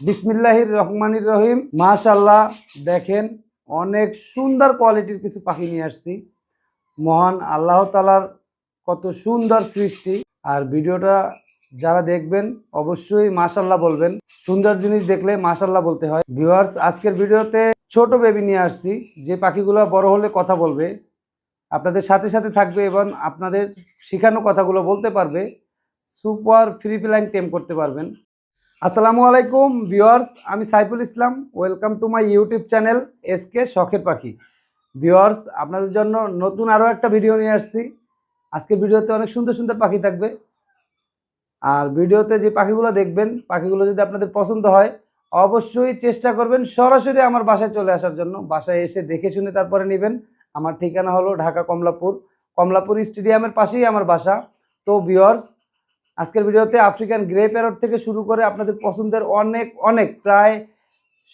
বিসমিল্লাহির রহমানির রহিম। মাশাল্লাহ দেখেন অনেক সুন্দর কোয়ালিটির কিছু পাখি নিয়ে আসছি। মহান আল্লাহ তালার কত সুন্দর সৃষ্টি। আর ভিডিওটা যারা দেখবেন, অবশ্যই মাশাল্লাহ বলবেন। সুন্দর জিনিস দেখলে মাশাল্লাহ বলতে হয়। ভিউয়ার্স, আজকের ভিডিওতে ছোট বেবি নিয়ে আসছি। যে পাখিগুলো বড় হলে কথা বলবে, আপনাদের সাথে সাথে থাকবে এবং আপনাদের শেখানো কথাগুলো বলতে পারবে, সুপার ফ্রি ফ্লাইং টেম করতে পারবেন। আসসালামু আলাইকুম ভিউয়ার্স, আমি Saiful Islam. Welcome to my YouTube channel SK শখের পাখি ভিউয়ার্স, আপনাদের জন্য নতুন আরও একটা ভিডিও নিয়ে আসছি। আজকে ভিডিওতে অনেক সুন্দর সুন্দর পাখি থাকবে। আর ভিডিওতে যে পাখিগুলো দেখবেন, পাখিগুলো যদি আপনাদের পছন্দ হয়, অবশ্যই চেষ্টা করবেন সরাসরি আমার বাসায় চলে আসার জন্য। বাসায় এসে দেখে শুনে তারপরে নেবেন। আমার ঠিকানা হলো ঢাকা কমলাপুর। কমলাপুর স্টেডিয়ামের পাশেই আমার বাসা। তো ভিউয়ার্স আজকের ভিডিওতে আফ্রিকান গ্রে প্যারট থেকে শুরু করে আপনাদের পছন্দের অনেক অনেক, প্রায়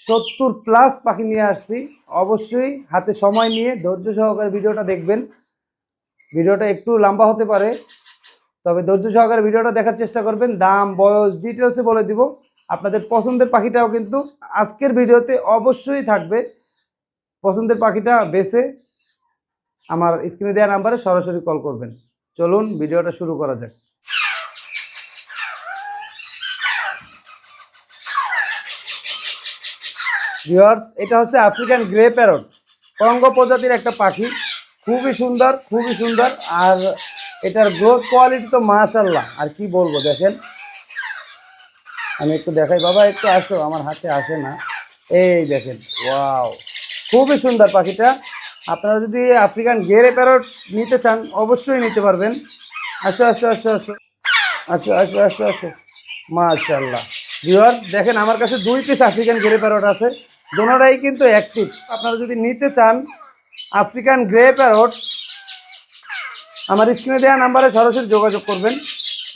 সত্তর প্লাস পাখি নিয়ে আসছি। অবশ্যই হাতে সময় নিয়ে ধৈর্য সহকারে ভিডিওটা দেখবেন। ভিডিওটা একটু লম্বা হতে পারে, তবে ধৈর্য সহকারে ভিডিওটা দেখার চেষ্টা করবেন। দাম, বয়স ডিটেলসে বলে দিব। আপনাদের পছন্দের পাখিটাও কিন্তু আজকের ভিডিওতে অবশ্যই থাকবে। পছন্দের পাখিটা বেছে আমার স্ক্রিনে দেওয়া নাম্বারে সরাসরি কল করবেন। চলুন, ভিডিওটা শুরু করা যাক। ভিউয়ার্স এটা হচ্ছে আফ্রিকান গ্রে প্যারট কঙ্গো প্রজাতির একটা পাখি। খুবই সুন্দর খুবই সুন্দর। আর এটার গ্রোথ কোয়ালিটি তো মাশাল্লাহ আর কি বলব, দেখেন। আমি একটু দেখাই। বাবা, একটু আসো। আমার হাতে আসে না। এই দেখেন ওয়াও খুবই সুন্দর পাখিটা। আপনারা যদি আফ্রিকান গেরে প্যারট নিতে চান, অবশ্যই নিতে পারবেন। আসো আসো আসো আসো। আসো আসো আসো আসো। মাশাল্লাহ ভিওয়ার দেখেন, আমার কাছে দুই পিস আফ্রিকান গ্রে প্যারট আছে। দোনোটাই কিন্তু অ্যাক্টিভ আপনারা যদি নিতে চান আফ্রিকান গ্রে প্যারট আমার স্ক্রিনে দেওয়া নাম্বারে সরাসরি যোগাযোগ করবেন।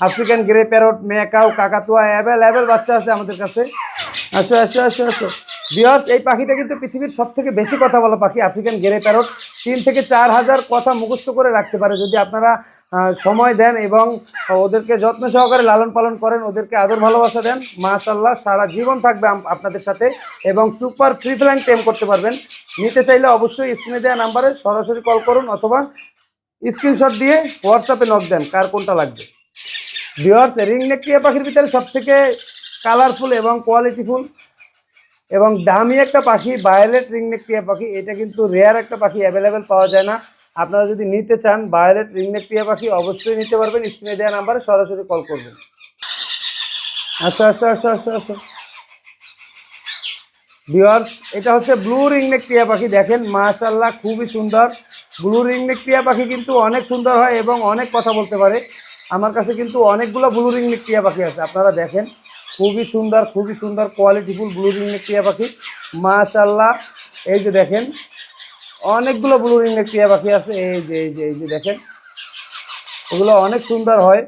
আফ্রিকান গ্রে প্যারট মেকাও কাকাতুয়া অ্যাভেল অ্যাভেল বাচ্চা আছে আমাদের কাছে। আসো আসো আসো আসো। বিয়ার্স এই পাখিটা কিন্তু পৃথিবীর সব থেকে বেশি কথা বলা পাখি আফ্রিকান গ্রে প্যারট তিন থেকে চার হাজার কথা মুখস্থ করে রাখতে পারে। যদি আপনারা সময় দেন এবং ওদেরকে যত্ন সহকারে লালন পালন করেন, ওদেরকে আদর ভালোবাসা দেন। মাশাল্লাহ সারা জীবন থাকবে আপনাদের সাথে এবং সুপার ফ্রি ফ্লাইং টেম করতে পারবেন। নিতে চাইলে অবশ্যই স্ক্রিনে দেওয়া নাম্বারে সরাসরি কল করুন অথবা স্ক্রিনশট দিয়ে হোয়াটসঅ্যাপে নক দেন কার কোনটা লাগবে। ভিওয়ার্স রিং নেক টিয়া পাখির ভিতরে সব থেকে কালারফুল এবং কোয়ালিটিফুল এবং দামি একটা পাখি ভায়োলেট রিং নেক টিয়া পাখি, এটা কিন্তু রেয়ার একটা পাখি অ্যাভেলেবেল পাওয়া যায় না। আপনারা যদি নিতে চান ভায়োলেট রিং নেক টিয়া পাখি, অবশ্যই নিতে পারবেন। স্ক্রিনে দেওয়া নাম্বারে সরাসরি কল করবেন। আচ্ছা আচ্ছা আচ্ছা আচ্ছা আচ্ছা। ভিওয়ার্স এটা হচ্ছে ব্লু রিংনেক টিয়া পাখি। দেখেন মাশাল্লাহ খুবই সুন্দর। ব্লু রিংনেক টিয়া পাখি কিন্তু অনেক সুন্দর হয় এবং অনেক কথা বলতে পারে। আমার কাছে কিন্তু অনেকগুলো ব্লু রিংনেক টিয়া পাখি আছে। আপনারা দেখেন, খুবই সুন্দর খুবই সুন্দর কোয়ালিটিফুল ব্লু রিংনেক টিয়া পাখি। মাশাল্লাহ এই যে দেখেন অনেকগুলো ব্লু রিংনেক টিয়া পাখি আছে, এই যে এই যে এই যে দেখেন। এগুলো অনেক সুন্দর হয়।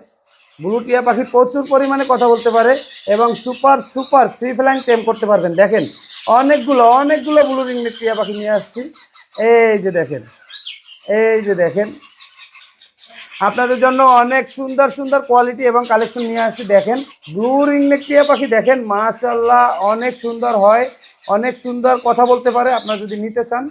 ব্লু টিয়া পাখি প্রচুর পরিমাণে কথা বলতে পারে এবং super super free flying tame করতে পারবেন। দেখেন, অনেকগুলো অনেকগুলো ব্লু রিংনেক টিয়া পাখি নিয়ে আসছি। এই যে দেখেন, এই যে দেখেন। আপনাদের জন্য অনেক সুন্দর সুন্দর কোয়ালিটি এবং কালেকশন নিয়ে আসছি। দেখেন ব্লু রিংনেক টিয়া পাখি দেখেন মাশাল্লাহ অনেক সুন্দর হয়, অনেক সুন্দর কথা বলতে পারে। আপনারা যদি নিতে চান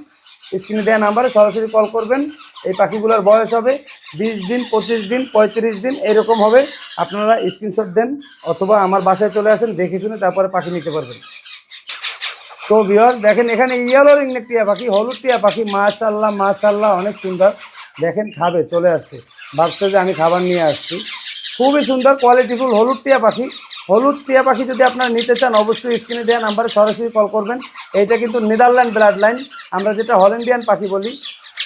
স্ক্রিনে দেওয়া নাম্বারে সরাসরি কল করবেন, এই পাখিগুলোর বয়স হবে বিশ দিন, পঁচিশ দিন, পঁয়ত্রিশ দিন, এরকম হবে। আপনারা স্ক্রিনশট দেন অথবা আমার বাসায় চলে আসেন, দেখে শুনে তারপরে পাখি নিতে পারবেন। তো বিহার দেখেন এখানে ইয়েলো রিংনেক টিয়া পাখি, হলুদ টিয়া পাখি মাশাল্লাহ মাশাল্লাহ অনেক সুন্দর। দেখেন, খাবে, চলে আসছে। ভাবছে যে আমি খাবার নিয়ে আসছি। খুবই সুন্দর কোয়ালিটিফুল হলুদ টিয়া পাখি। হলুদ টিয়া পাখি যদি আপনারা নিতে চান, অবশ্যই স্ক্রিনে দেওয়া নাম্বারে সরাসরি কল করবেন। এইটা কিন্তু নেদারল্যান্ড ব্লাড লাইন আমরা যেটা হল্যান্ডিয়ান পাখি বলি।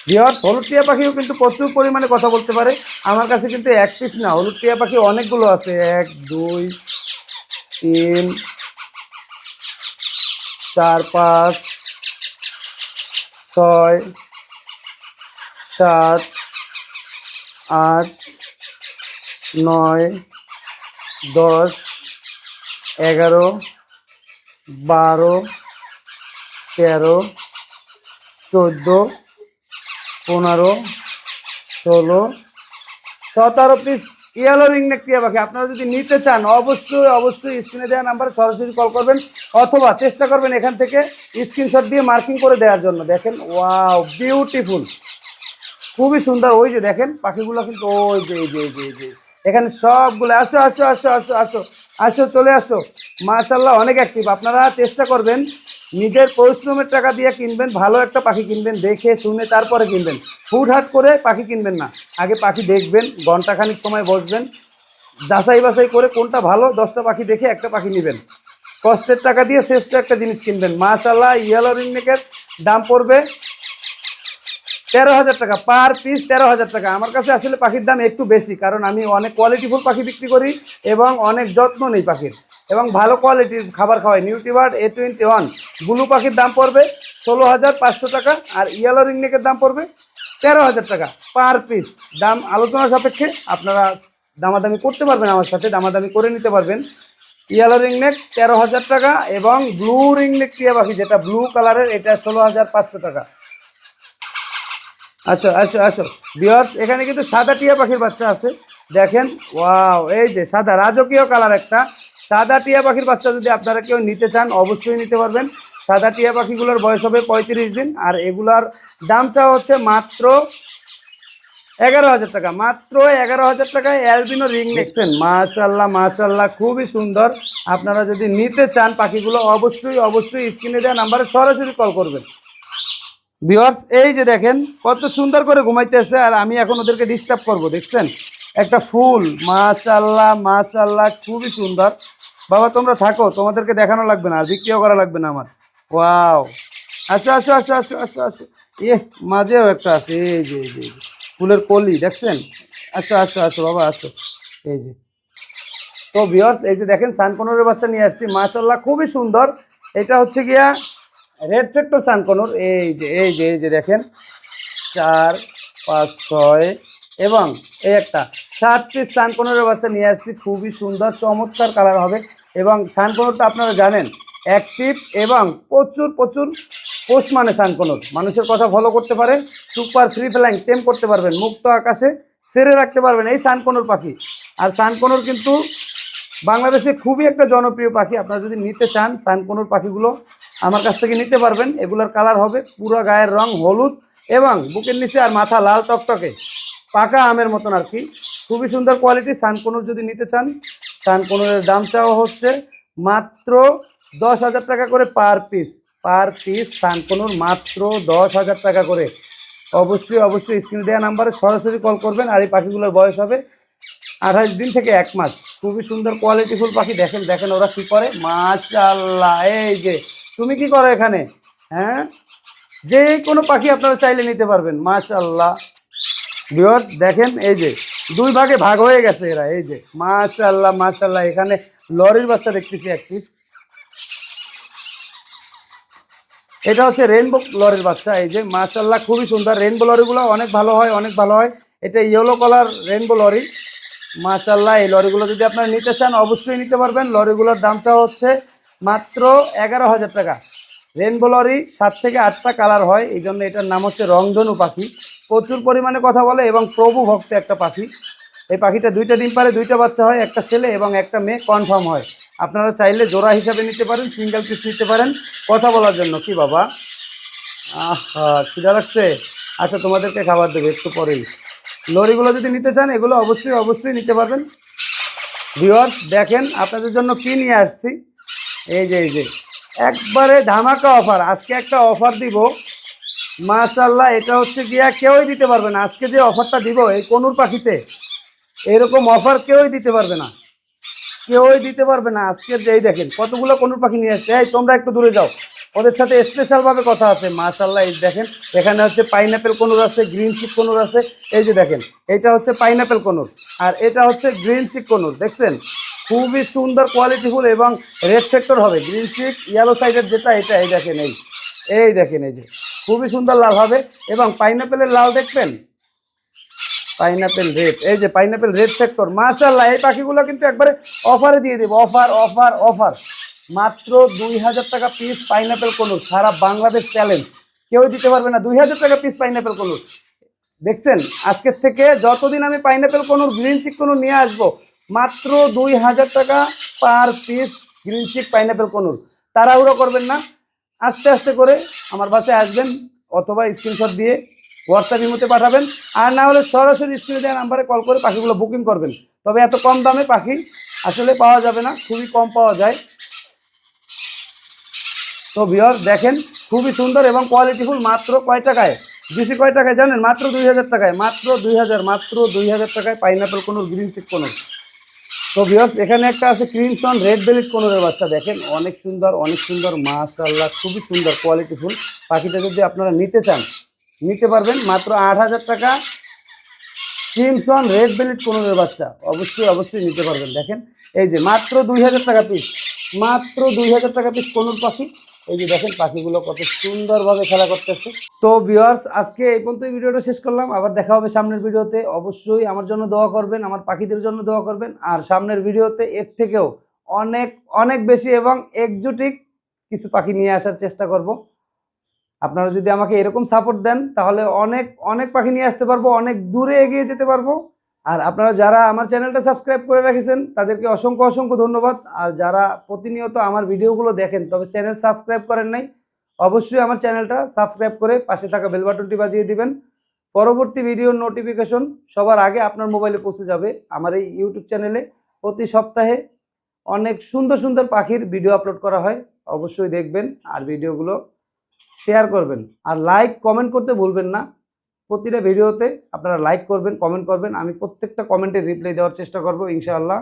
বিহার হলুদ টিয়া পাখিও কিন্তু প্রচুর পরিমাণে কথা বলতে পারে। আমার কাছে কিন্তু এক পিস না, হলুদ টিয়া পাখি অনেকগুলো আছে। এক, দুই, তিন, চার, পাঁচ, ছয়, সাত, আট, নয়, দশ এগারো, বারো, তেরো, চোদ্দ, পনেরো, ষোলো, সতেরো পিস ইয়েলো রিংনেক টিয়া পাখি আপনারা যদি নিতে চান, অবশ্যই অবশ্যই স্ক্রিনে দেওয়া নাম্বারে সরাসরি কল করবেন, অথবা চেষ্টা করবেন এখান থেকে স্ক্রিনশট দিয়ে মার্কিং করে দেওয়ার জন্য। দেখেন ওয়াও বিউটিফুল খুবই সুন্দর। ওই যে দেখেন, পাখিগুলো কিন্তু, ওই যে, এই যে এই যে। এখানে সবগুলো, আসো আসো আসো আসো আসো আসো, চলে আসো। মাশাল্লাহ অনেক অ্যাক্টিভ আপনারা চেষ্টা করবেন, নিজের পরিশ্রমের টাকা দিয়ে কিনবেন, ভালো একটা পাখি কিনবেন, দেখে শুনে তারপরে কিনবেন। হুটহাট করে পাখি কিনবেন না। আগে পাখি দেখবেন, ঘন্টাখানিক সময় বসবেন, যাচাই বাছাই করে কোনটা ভালো, দশটা পাখি দেখে একটা পাখি নেবেন। কষ্টের টাকা দিয়ে শ্রেষ্ঠ একটা জিনিস কিনবেন। মাশাল্লাহ ইয়েলো রিংনেকের দাম পড়বে তেরো হাজার টাকা পার পিস তেরো হাজার টাকা। আমার কাছে আসলে পাখির দাম একটু বেশি, কারণ আমি অনেক কোয়ালিটিফুল পাখি বিক্রি করি এবং অনেক যত্ন নেই পাখির। এবং ভালো কোয়ালিটির খাবার খাওয়াই। Nutribird A twenty one blue পাখির দাম পড়বে ষোলো হাজার পাঁচশো টাকা আর ইয়েলো রিংনেকের দাম পড়বে তেরো হাজার টাকা। পার পিস দাম আলোচনা সাপেক্ষে আপনারা দামাদামি করতে পারবেন আমার সাথে, দামাদামি করে নিতে পারবেন। ইয়েলো রিংনেক তেরো হাজার টাকা এবং ব্লু রিংনেক টিয়া পাখি যেটা ব্লু কালারের এটা ষোলো হাজার পাঁচশো টাকা। আসো আসো আসো। বিয়ার্স এখানে কিন্তু সাদা টিয়া পাখির বাচ্চা আছে। দেখেন ওয়াও এই যে সাদা, রাজকীয় কালার একটা। সাদা টিয়া পাখির বাচ্চা যদি আপনারা কেউ নিতে চান, অবশ্যই নিতে পারবেন। সাদা টিয়া পাখিগুলোর বয়স হবে পঁয়ত্রিশ দিন, আর এগুলার দাম চাওয়া হচ্ছে মাত্র এগারো হাজার টাকা। মাত্র এগারো হাজার টাকায় অ্যালবিনো রিং দেখছেন মাশাল্লাহ মাশাল্লাহ, খুবই সুন্দর। আপনারা যদি নিতে চান পাখিগুলো, অবশ্যই অবশ্যই স্ক্রিনে দেওয়া নাম্বারে সরাসরি কল করবেন। ভিওয়ার্স এই যে দেখেন, কত সুন্দর করে ঘুমাইতেছে আর আমি এখন ওদেরকে ডিস্টার্ব করব, দেখছেন? একটা ফুল মাশাল্লাহ মাশাল্লাহ খুবই সুন্দর। বাবা, তোমরা থাকো, তোমাদেরকে দেখানো লাগবে না, বিক্রিও করা লাগবে না আমার। ওয়াও। আসো আসো আসো আসো আসো আসো। ইয়ে মাঝেও একটা আছে, এই যে এই যে ফুলের কলি, দেখছেন? আসো আসো আসো, বাবা, আসো। এই যে। তো ভিওর্স এই যে দেখেন, সানকোনরের বাচ্চা নিয়ে আসছি মাশাল্লাহ খুবই সুন্দর। এটা হচ্ছে গিয়া রেড ফেক্টর সানকোনর এই যে এই যে এই যে দেখেন। চার, পাঁচ, ছয় এবং এই একটা। সাত পিস সানকোনরের বাচ্চা নিয়ে আসছি। খুবই সুন্দর, চমৎকার কালার হবে। এবং সানকোনর তো আপনারা জানেন অ্যাক্টিভ এবং প্রচুর প্রচুর পোষ মানে সানকোনর মানুষের কথা ফলো করতে পারেন সুপার ফ্রি ফ্লাইং টেম করতে পারবেন, মুক্ত আকাশে সেরে রাখতে পারবেন এই সানকোনর পাখি। আর সানকোনর কিন্তু বাংলাদেশে খুবই একটা জনপ্রিয় পাখি। আপনারা যদি নিতে চান সানকোনোর পাখিগুলো আমার কাছ থেকে নিতে পারবেন। এগুলোর কালার হবে পুরো গায়ের রং হলুদ এবং বুকের নিচে আর মাথা লাল টকটকে। পাকা আমের মতন আর কি। খুবই সুন্দর কোয়ালিটি সানকোনোর যদি নিতে চান সানকোনোর দাম চাওয়া হচ্ছে মাত্র দশ হাজার টাকা করে পার পিস পার পিস সানকোনোর মাত্র দশ হাজার টাকা করে। অবশ্যই অবশ্যই স্ক্রিনে দেওয়া নাম্বারে সরাসরি কল করবেন আর এই পাখিগুলোর বয়স হবে আঠাশ দিন থেকে এক মাস। খুবই সুন্দর কোয়ালিটিফুল পাখি। দেখেন দেখেন ওরা কী করে? মাশাল্লাহ এই যে তুমি কি করো এখানে? হ্যাঁ? যে কোনো পাখি আপনারা চাইলে নিতে পারবেন মাশাল্লাহ ভিউয়ার্স দেখেন, এই যে, দুই ভাগে ভাগ হয়ে গেছে এরা, এই যে মাশাল্লাহ মাশাল্লাহ এখানে লরির বাচ্চা দেখতেছি একটি। এটা হচ্ছে রেনবো লরির বাচ্চা, এই যে মাশাল্লাহ খুবই সুন্দর। রেনবো লরিগুলো অনেক ভালো হয়, অনেক ভালো হয়। এটা ইয়েলো কালার রেনবো লরি। মাশাল্লাহ এই লরিগুলো যদি আপনারা নিতে চান, অবশ্যই নিতে পারবেন। লরিগুলোর দামটা হচ্ছে মাত্র এগারো হাজার টাকা। রেনবো লরি সাত থেকে আটটা কালার হয়, এই জন্য এটার নাম হচ্ছে রংধনু পাখি। প্রচুর পরিমাণে কথা বলে এবং প্রভু ভক্ত একটা পাখি। এই পাখিটা দুইটা ডিম পারে দুইটা বাচ্চা হয়, একটা ছেলে এবং একটা মেয়ে কনফার্ম হয়। আপনারা চাইলে জোড়া হিসাবে নিতে পারেন সিঙ্গেল পিস নিতে পারেন। কথা বলার জন্য কি বাবা? আহা লাগছে। আচ্ছা তোমাদেরকে খাবার দেবে একটু পরেই। লরিগুলো যদি নিতে চান, এগুলো অবশ্যই অবশ্যই নিতে পারবেন। ভিওয়ার্স দেখেন, আপনাদের জন্য কী নিয়ে আসছি। এই যে এই যে। একবারে ধামাকা অফার আজকে একটা অফার দিব। মাশাল্লাহ এটা হচ্ছে গিয়া কেউই দিতে পারবে না। আজকে যে অফারটা দিব এই কনুর পাখিতে, এরকম অফার কেউই দিতে পারবে না। কেউই দিতে পারবে না। আজকে যেই দেখেন, কতগুলো কনুর পাখি নিয়ে আসছে। এই, তোমরা একটু দূরে যাও। ওদের সাথে স্পেশাল ভাবে কথা আছে মাশাল্লাহ এই দেখেন, এখানে হচ্ছে পাইনাপেল কনুর আছে গ্রিন চিক কনুর আছে, এই যে দেখেন, এটা হচ্ছে পাইনাপেল কনুর, আর এটা হচ্ছে গ্রিন চিক কনুর, দেখছেন? খুবই সুন্দর কোয়ালিটিফুল এবং রেড ফ্যাক্টর হবে গ্রিন চিক ইয়েলো সাইডের যেটা, এটা, এই দেখেন, এই এই দেখেন, এই যে, খুবই সুন্দর লাল হবে, এবং পাইনাপেলের লাল দেখবেন? পাইনাপেল রেড এই যে পাইনাপেল রেড সেক্টর মাশাল্লাহ এই পাখিগুলো কিন্তু একবারে অফারে দিয়ে দেবো অফার অফার অফার মাত্র দুই হাজার টাকা পিস পাইনাপেল কলুর সারা বাংলাদেশ চ্যালেঞ্জ কেউ দিতে পারবে না, দুই হাজার টাকা পিস পাইনাপেল কলুর দেখছেন, আজকের থেকে যতদিন আমি পাইনাপেল কোনো গ্রিন চিক কোনো নিয়ে আসব, মাত্র দুই হাজার টাকা per piece green cheek pineapple conure তাড়াহুড়ো করবেন না, আস্তে আস্তে করে আমার বাসায় আসবেন, অথবা স্ক্রিনশট দিয়ে হোয়াটসঅ্যাপ ইমোতে পাঠাবেন, আর না হলে সরাসরি স্ক্রিনে দেওয়া নাম্বারে কল করে পাখিগুলো বুকিং করবেন। তবে এত কম দামে পাখি আসলে পাওয়া যাবে না, খুবই কম পাওয়া যায়। তো ভিওর দেখেন, খুবই সুন্দর এবং কোয়ালিটিফুল মাত্র কয় টাকায়? বেশি কয় টাকায় জানেন? মাত্র দুই হাজার টাকায়। মাত্র দুই হাজার, মাত্র দুই হাজার টাকায় পাইনাপেল কোনো গ্রিন চিক কোনো। তো ভিওর এখানে একটা আছে ক্রিমসন রেড বেলিট কোনোরের বাচ্চা, দেখেন, অনেক সুন্দর অনেক সুন্দর মাশাল্লাহ খুবই সুন্দর কোয়ালিটিফুল পাখিটা যদি আপনারা নিতে চান, নিতে পারবেন, মাত্র আট হাজার টাকা। ক্রিমসন রেড বেলিট কোনোরের বাচ্চা, অবশ্যই অবশ্যই নিতে পারবেন, দেখেন। এই যে, মাত্র দুই হাজার টাকা পিস মাত্র দুই হাজার টাকা পিস কোনোর পাখি। এই যে দেখেন পাখিগুলো কত সুন্দরভাবে খেলা করতেছে। তো ভিউয়ার্স আজকে এই পর্যন্ত ভিডিওটা শেষ করলাম। আবার দেখা হবে সামনের ভিডিওতে। অবশ্যই আমার জন্য দোয়া করবেন, আমার পাখিদের জন্য দোয়া করবেন। আর সামনের ভিডিওতে এর থেকেও অনেক অনেক বেশি এবং একজুটিক কিছু পাখি নিয়ে আসার চেষ্টা করব। আপনারা যদি আমাকে এরকম সাপোর্ট দেন, তাহলে অনেক অনেক পাখি নিয়ে আসতে পারব, অনেক দূরে এগিয়ে যেতে পারব। আর আপনারা যারা আমার চ্যানেলটা সাবস্ক্রাইব করে রেখেছেন, তাদেরকে অসংখ্য অসংখ্য ধন্যবাদ। আর যারা প্রতিনিয়ত আমার ভিডিওগুলো দেখেন, তবে চ্যানেল সাবস্ক্রাইব করেন নাই, অবশ্যই আমার চ্যানেলটা সাবস্ক্রাইব করে পাশে থাকা বেল বাটনটি বাজিয়ে দিবেন। পরবর্তী ভিডিওর নোটিফিকেশন সবার আগে আপনার মোবাইলে পৌঁছে যাবে আমার এই ইউটিউব চ্যানেলে। প্রতি সপ্তাহে অনেক সুন্দর সুন্দর পাখির ভিডিও আপলোড করা হয়, অবশ্যই দেখবেন আর ভিডিওগুলো শেয়ার করবেন। আর লাইক, কমেন্ট করতে ভুলবেন না। প্রতিটা ভিডিওতে আপনারা লাইক করবেন কমেন্ট করবেন। আমি প্রত্যেকটা কমেন্টের রিপ্লাই দেওয়ার চেষ্টা করব, ইনশাআল্লাহ।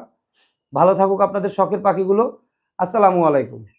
ভালো থাকুক আপনাদের শখের পাখিগুলো। আসসালামু আলাইকুম।